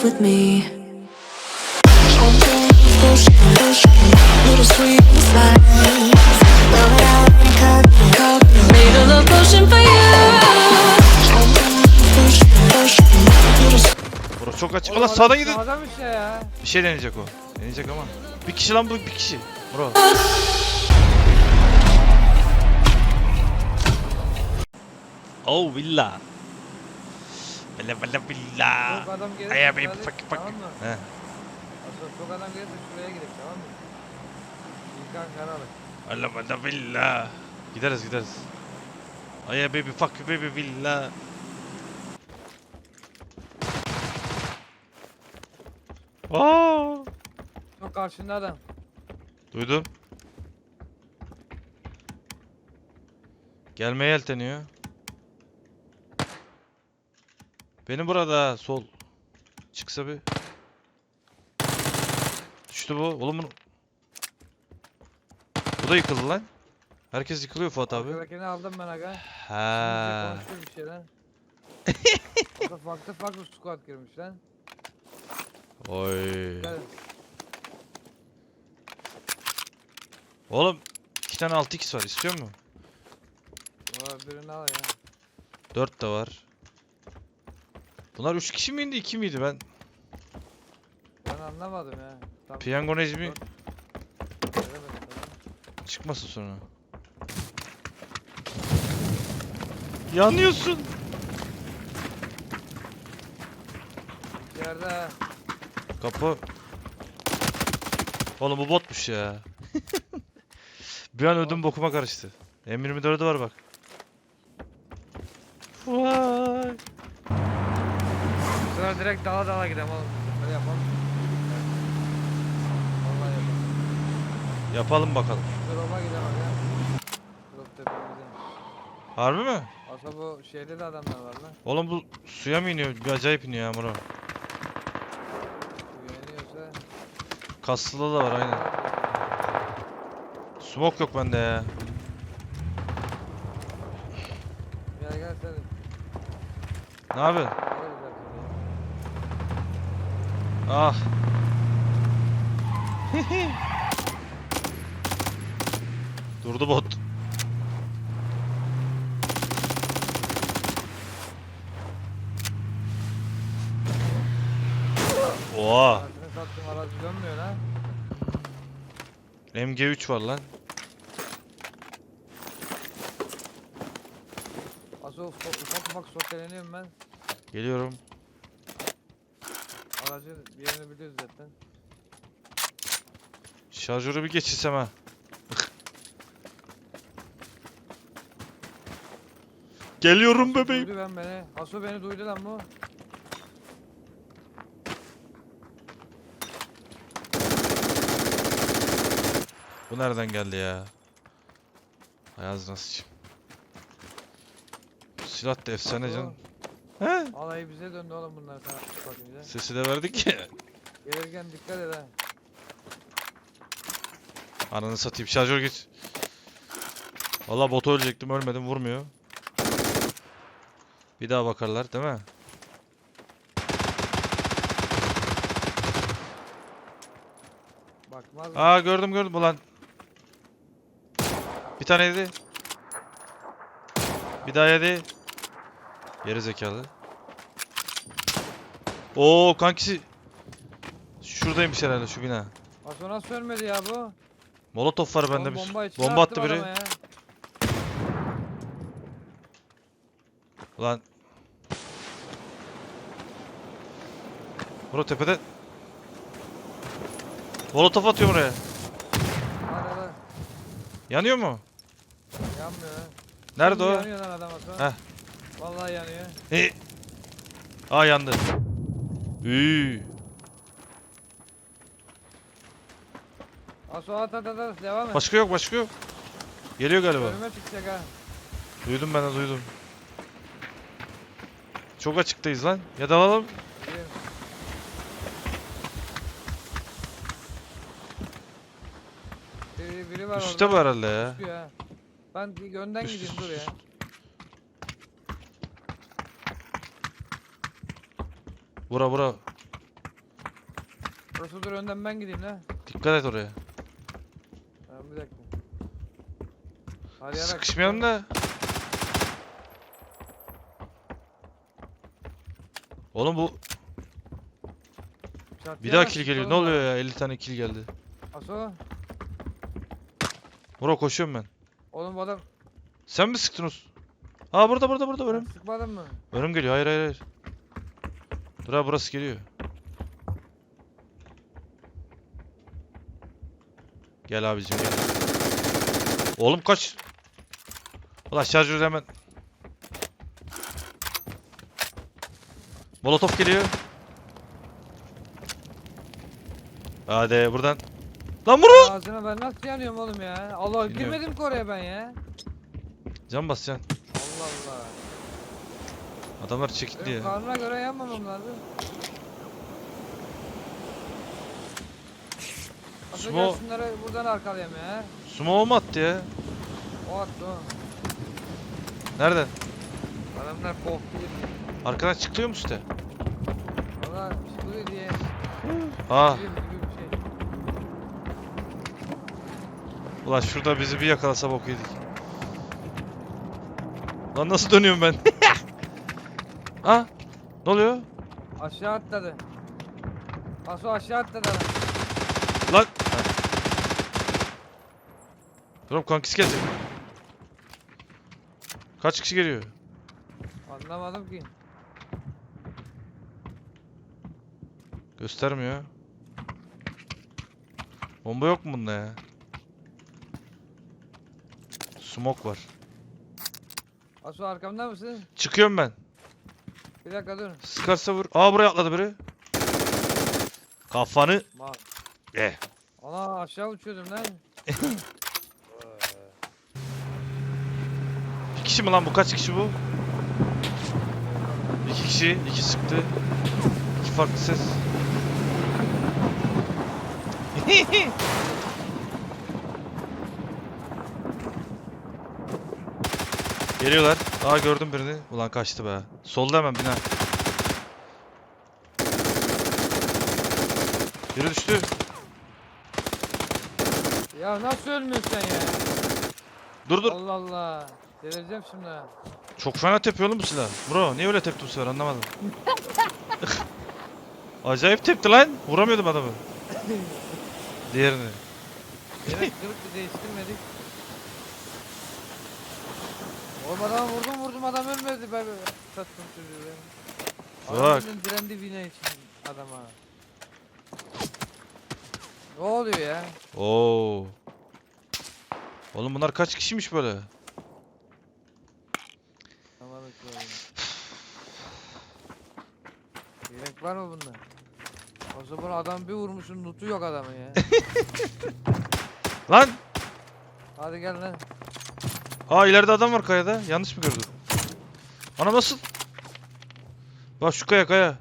love with me. Little sweet slides. Made a love potion for you. Burası çok açık. Allah sağdan gidin. Sağdan bir şey ya. Bir şey deneyecek o. Deneyecek ama. Bir kişi lan bu bir kişi. Bro. Oh villa. Villa villa villa. Çok adam gelirse Ay abi fak git, fak. Tamam mı? He. Asıl çok adam gelirse şuraya gidelim tamam mı? İlkan Karalık. Villa villa villa. Gideriz gideriz. Ay baby fuck you baby villa. Aa! Çok karşında adam. Duydum. Gelmeye yelteniyor. Benim burada sol. Çıksa bir. Düştü bu. Oğlum bunu. Bu da yıkıldı lan. Herkes yıkılıyor Fuat abi. Arkadakini aldım ben aga. Şimdi konuşuyor bir şeyler. Orada farklı farklı squad girmiş lan. Oy. Gel. Oğlum iki tane 6x var istiyor musun? O birini al ya. 4 de var. Bunlar 3 kişi miydi 2 miydi ben? Ben anlamadım ya. Tam Piyango Necmi göremedim çıkmasın sonra. Yanıyorsun. Ha. Kapı. Oğlum bu botmuş ya. Bir an ödüm bokuma karıştı. M24'ü var bak. Sefer direkt dala dala gidelim oğlum. Böyle yapalım. Vallahi yapalım. Yapalım bakalım. Drop'a. Drop tepemizde. Harbi mi? Aslında bu şeyde de adamlar var lan. Oğlum bu suya mı iniyor? Bir acayip iniyor ya. Güveniyorsa. Kaslıda da var aynen. Smoke yok bende ya. Gel gel sen. Ne yapıyorsun? Alırız zaten ya. Ah. Durdu bot. Oha. Sattım aracı dönmüyor lan. MG3 var lan. Ufak ufak, ufak soteleniyorum ben. Geliyorum. Aracın bir yerini biliyoruz zaten. Şarjörü bir geçirsem ha. Geliyorum bebeğim. Duydu ben beni. Aso beni duydu lan bu. Bu nereden geldi ya? Ayaz nasıl? Silah da efsane canım. He? Alayı bize döndü oğlum bunlar sana bakınca. Sesi de verdik ya. Gelirken dikkat et ha. Ananı satayım şarjör geç. Valla botu ölecektim ölmedim vurmuyor. Bir daha bakarlar değil mi? Bakmaz mı? Aa gördüm gördüm ulan. Bir tane yedi. Bir daha yedi. Geri zekalı. Oo kankisi. Şuradaymış herhalde şu bina. Aso nasıl ölmedi ya bu? Molotof var bende bir. bomba, içine Bomba attı biri. ya. Ulan. Bro tepede. Molotof atıyor oraya. Hadi hadi. Yanıyor mu? Yanmıyor. Nerede Şimdi o? Yanıyor lan adam. Heh. Vallahi yanıyor. E. Aa yandı. Üy. Aso at at at at devam et. Başka yok başka yok. Geliyor galiba. Önüme çıkacak ha. Duydum ben de duydum. Çok açıktayız lan. Ya da alalım. Biri, biri var Üstte bu orada. herhalde ya. Ha. Ben önden Üst, gideyim dur ya. Üst. Bura bura. Burası dur önden ben gideyim lan. Dikkat et oraya. Tamam bir dakika. Arayarak Sıkışmayalım da. Oğlum bu Çatıya bir daha kill geliyor. Ne oluyor ya? 50 tane kill geldi. Aso. Muro koşuyorum ben. Oğlum bu adam. Sen mi sıktın Us? Aa burada burada burada önüm. Sıkmadın mı? Önüm geliyor. Hayır hayır hayır. Dur abi burası geliyor. Gel abicim gel. Oğlum kaç. Ulan şarjör hemen. Molotof geliyor. Hadi buradan. Lan Muro! Ağzına ben nasıl yanıyorum oğlum ya? Allah Bilmiyorum. girmedim ki oraya ben ya. Can basacaksın. Adamlar çekildi Benim ya. karnına göre yanmamam lazım. Aso gel Smo- şunları buradan arkalayayım ya. Sumo mu attı ya? O attı o. Nereden? Adamlar korktu gibi. Arkadan çıkıyor mu üstte? Valla çıkıyor diye. Aa. Gibi gibi bir şey. Ulan şurada bizi bir yakalasa bok yedik. Lan nasıl dönüyorum ben? ha? Ne oluyor? Aşağı atladı. Aso aşağı atladı. Lan. Oğlum kankisi gelecek. Kaç kişi geliyor? Anlamadım ki. Göstermiyor. Bomba yok mu bunda ya? Smoke var. Aso arkamda mısın? Çıkıyorum ben. Bir dakika dur. Sıkarsa vur. Aa buraya atladı biri. Kafanı. Mal. Eh. Ana aşağı uçuyordum lan. Bir kişi mi lan bu? Kaç kişi bu? İki kişi. iki sıktı. İki farklı ses. Geliyorlar. Aa gördüm birini. Ulan kaçtı be. Solda hemen bina. Biri düştü. Ya nasıl ölmüyorsun sen ya? Dur dur. Allah Allah. Delireceğim şimdi ha. Çok fena tepiyor oğlum bu silah. Bro niye öyle tepti bu sefer anlamadım. Acayip tepti lan. Vuramıyordum adamı. Diğerini. Yine kırık bir değiştirmedik. Oğlum adam vurdum vurdum adam ölmedi ben böyle sattım çocuğu ben. Bak. bildiğin direndi vine için adama. Ne oluyor ya? Oo. Oğlum bunlar kaç kişiymiş böyle? Tamam bekle Yelek var mı bunda? O zaman adam bir vurmuşsun lootu yok adamın ya. Lan! Hadi gel lan. Aa ileride adam var kayada. Yanlış mı gördüm? Ana nasıl? Bak şu kaya kaya.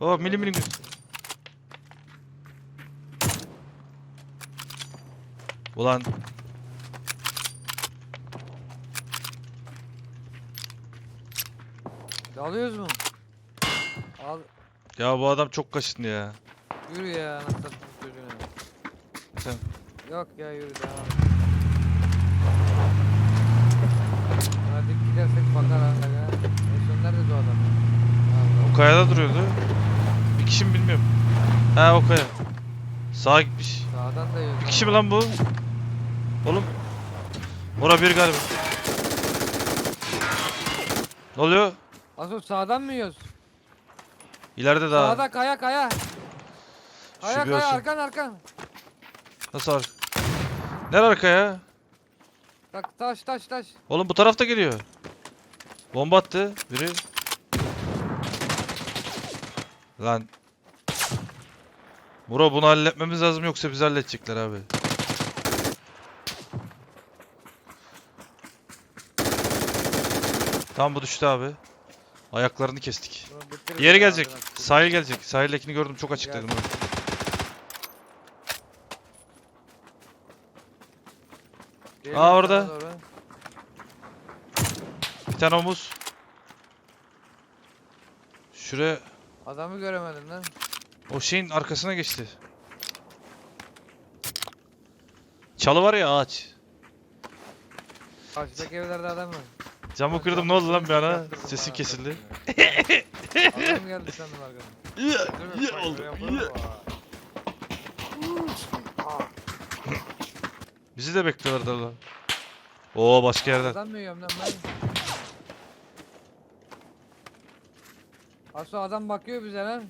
Bak milim milim. göz- Ulan Alıyoruz mu? Al. ya bu adam çok kaşındı ya. Yürü ya anasını çocuğuna. Sen Yok ya yürü devam. Hadi gidersek bakar ha. En son nerede o adam? O kayada duruyordu. Bir kişi mi bilmiyorum. Ha o kaya. Sağa gitmiş. Sağdan da yiyoruz. Bir kişi mi lan bu? Oğlum. Ora bir galiba. Ne oluyor? Asıl sağdan mı yiyoruz? İleride daha. Sağda kaya kaya. Kaya bir kaya olsun. arkan arkan. Nasıl arka? Nere arka ya? Bak taş taş taş. Oğlum bu tarafta geliyor. Bomba attı biri. Lan. Bro bunu halletmemiz lazım yoksa bizi halledecekler abi. Tamam bu düştü abi. Ayaklarını kestik. Diğeri gelecek. Sahil gelecek. Sahildekini gördüm çok açık dedim. abi. Geliyor Aa, orada. doğru. Bir tane omuz. Şuraya Adamı göremedim lan. O şeyin arkasına geçti. Çalı var ya ağaç. Karşıdaki evlerde adam var. Camı kırdım ne oldu lan bir ara? Sesin kesildi. Adam geldi sandım arkadan. İyi oldu. iyi. Bizi de bekliyorlar da lan. Oo başka yerden. Adam mı yiyorum lan ben? Aso adam bakıyor bize lan.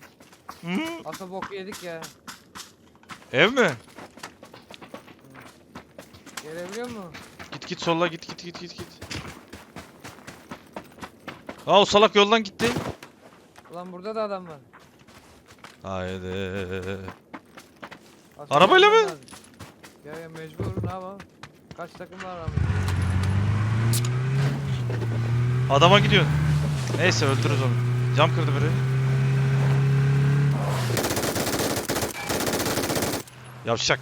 Hı? Aso boku yedik ya. Ev mi? Gelebiliyor mu? Git git solla git git git git git. Aa o salak yoldan gitti. Ulan burada da adam var. Haydi. Aso Arabayla mı? lazım. Ya ya mecbur ne yapalım? Kaç takım var aramızda? Adama gidiyorsun. Neyse öldürürüz onu. Cam kırdı biri. Yavşak.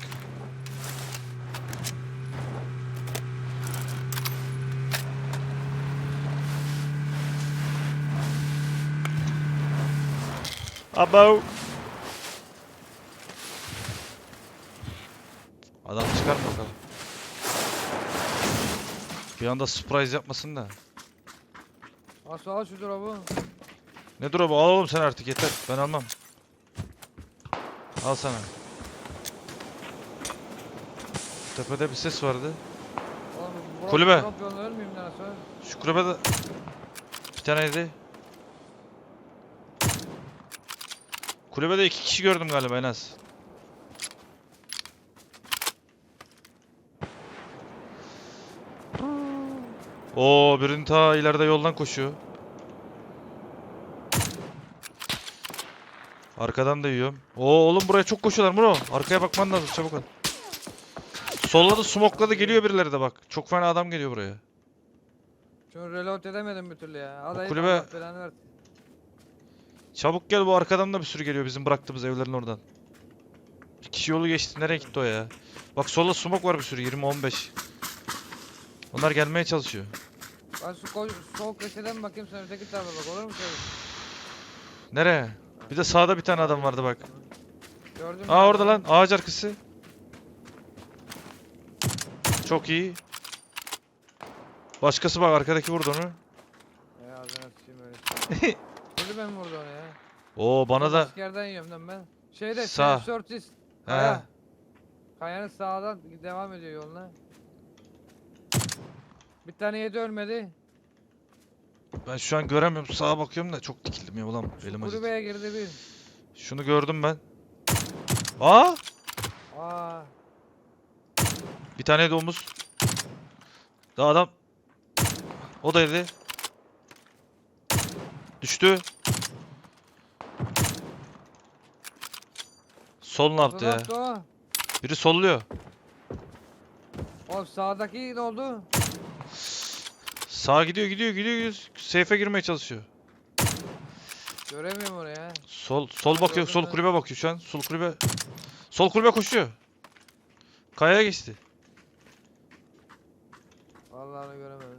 Abo. Adam çıkar mı bakalım. Bir anda surprise yapmasın da. Aso al şu drop'u. Ne abi al oğlum sen artık yeter. Ben almam. Al sana. Tepede bir ses vardı. Oğlum, Kulübe. Drop yolunu ölmeyeyim lan Aso. Şu kulübede bir taneydi. Kulübede iki kişi gördüm galiba en az. Oo birinin ta ileride yoldan koşuyor. Arkadan da yiyorum. Oo oğlum buraya çok koşuyorlar Muro. Arkaya bakman lazım çabuk ol. Solladı smokladı geliyor birileri de bak. Çok fena adam geliyor buraya. Şunu reload edemedim bir türlü ya. Al ayıp, kulübe- versin. Çabuk gel bu arkadan da bir sürü geliyor bizim bıraktığımız evlerin oradan. Bir kişi yolu geçti nereye gitti o ya? Bak solda smoke var bir sürü 20-15. Onlar gelmeye çalışıyor. Ben şu koy, sol köşeden bakayım sen öteki tarafa bak olur mu şöyle? Nereye? Bir de sağda bir tane adam vardı bak. Gördün mü? Aa orada lan ağaç arkası. Çok iyi. Başkası bak arkadaki vurdu onu. Ya ağzına sıçayım öyle. Kulübe mi vurdu onu ya? Oo bana da Askerden yiyorum lan ben. Şeyde Sağ. Kaya. Kayanın sağdan devam ediyor yoluna. Bir tane yedi ölmedi. ben şu an göremiyorum sağa bakıyorum da çok dikildim ya ulan elim acıdı. Kulübeye girdi bir. Şunu gördüm ben. Aa Aa. Bir tane de omuz. Daha adam. O da yedi. Düştü. Sol ne yaptı ya? o? Biri solluyor. O sağdaki ne oldu? Sağa gidiyor gidiyor gidiyor gidiyor. Safe'e girmeye çalışıyor. Göremiyorum onu ya. Sol sol bakıyor. Sol kulübe bakıyor şu an. Sol kulübe. Sol kulübe koşuyor. Kayaya geçti. Vallahi onu göremedim.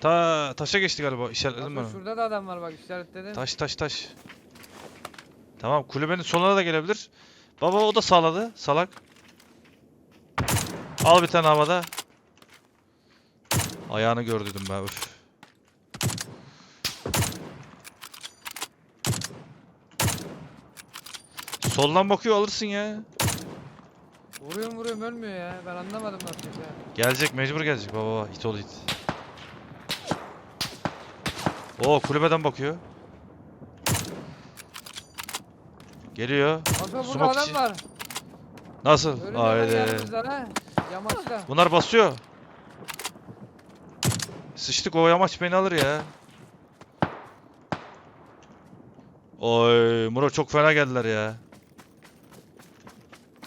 Ta taşa geçti galiba. İşaretledim ben onu. şurada da adam var bak işaretledim. Taş taş taş. Tamam kulübenin soluna da gelebilir. Baba o da sağladı. Salak. Al bir tane havada. Ayağını gördüydüm ben. Üf. Soldan bakıyor alırsın ya. Vuruyorum vuruyorum ölmüyor ya. Ben anlamadım nasıl ya. Gelecek mecbur gelecek baba baba it ol it. Oo kulübeden bakıyor. Geliyor. Aslında burada adam var. Nasıl? Var Haydi. yanımızda ha. Yamaçta. Bunlar basıyor. Sıçtık o yamaç beni alır ya. Oy Muro çok fena geldiler ya.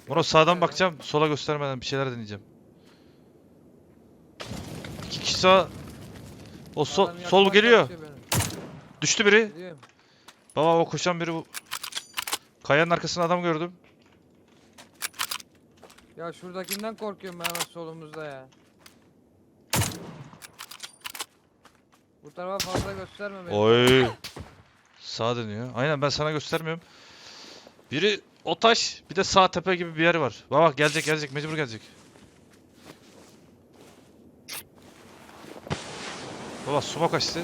Muro sağdan bakacağım. Sola göstermeden bir şeyler deneyeceğim. İki kişi sağ. O sol, sol geliyor. Düştü biri. Baba o koşan biri bu. Kayanın arkasında adam gördüm. Ya şuradakinden korkuyorum ben solumuzda ya. Bu tarafa fazla gösterme beni. Oy. Sağa dönüyor. Aynen ben sana göstermiyorum. Biri o taş bir de sağ tepe gibi bir yer var. Bak bak gelecek gelecek mecbur gelecek. Baba smoke açtı.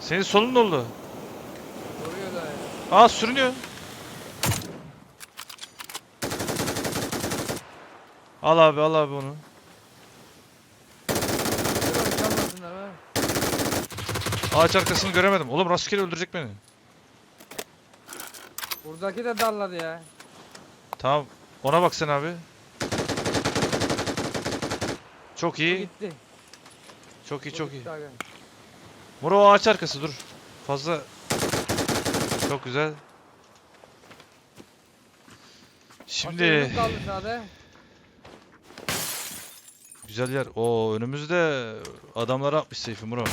Senin solun ne oldu? Vuruyor da ya. Aa sürünüyor. Al abi al abi onu. Dur oğlum, çalmasınlar ha. Ağaç arkasını göremedim. Oğlum rastgele öldürecek beni. Buradaki de darladı ya. Tamam. Ona bak sen abi. Çok O iyi. gitti. Çok iyi çok iyi. Muro o ağaç arkası dur. Fazla. Çok güzel. Şimdi güzel yer. O önümüzde adamlar atmış Seyfi Muro.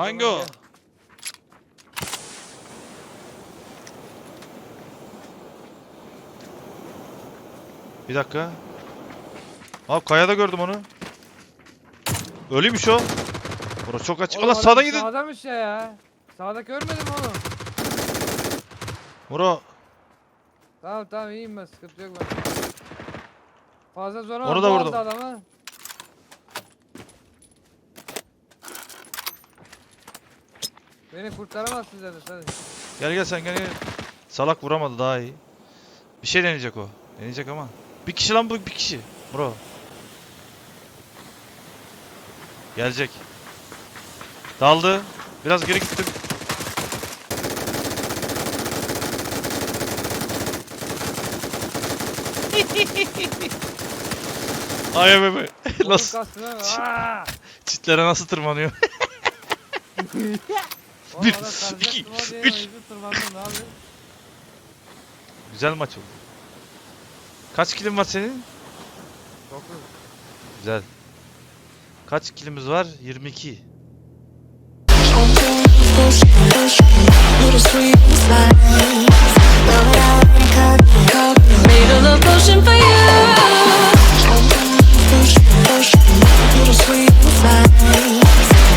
Hangi o? Bir dakika. Abi kayada gördüm onu. Ölüymüş o. Burası çok açık. Allah sağdan gidin. Sağdamış ya ya. Sağda görmedim oğlum. Muro Tamam tamam iyiyim ben sıkıntı yok ben. Fazla zor Onu da vurdum. adamı. Beni kurtaramazsın zaten hadi. gel gel sen gel gel. Salak vuramadı daha iyi. Bir şey deneyecek o. Deneyecek ama. Bir kişi lan bu bir kişi. Bro. Gelecek. Daldı. Biraz geri gittim. Ay be be. Nasıl? Çitlere nasıl tırmanıyor? Bir, iki, üç. Güzel maç oldu. Kaç kilim var senin? Dokuz. Güzel. Kaç kilimiz var? 22. You're the sweetest thing.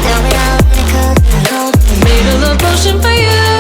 Tell me how to cut Made a love potion for you